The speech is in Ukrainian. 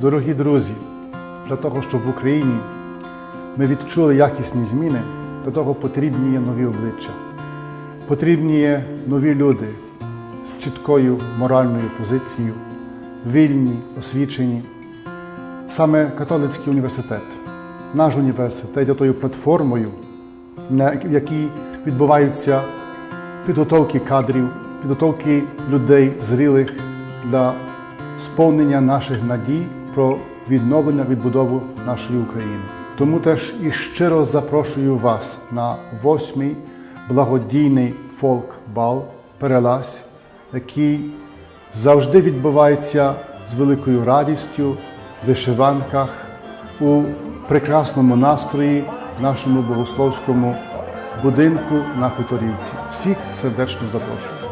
Дорогі друзі, для того, щоб в Україні ми відчули якісні зміни, до того потрібні є нові обличчя. Потрібні є нові люди з чіткою моральною позицією, вільні, освічені. Саме католицький університет, наш університет є тою платформою, в якій відбуваються підготовки кадрів, підготовки людей зрілих для сповнення наших надій про відновлення відбудову нашої України. Тому теж і щиро запрошую вас на восьмий благодійний фолк-бал Перелазь, який завжди відбувається з великою радістю в вишиванках у прекрасному настрої нашому богословському будинку на Хуторівці. Всіх сердечно запрошую.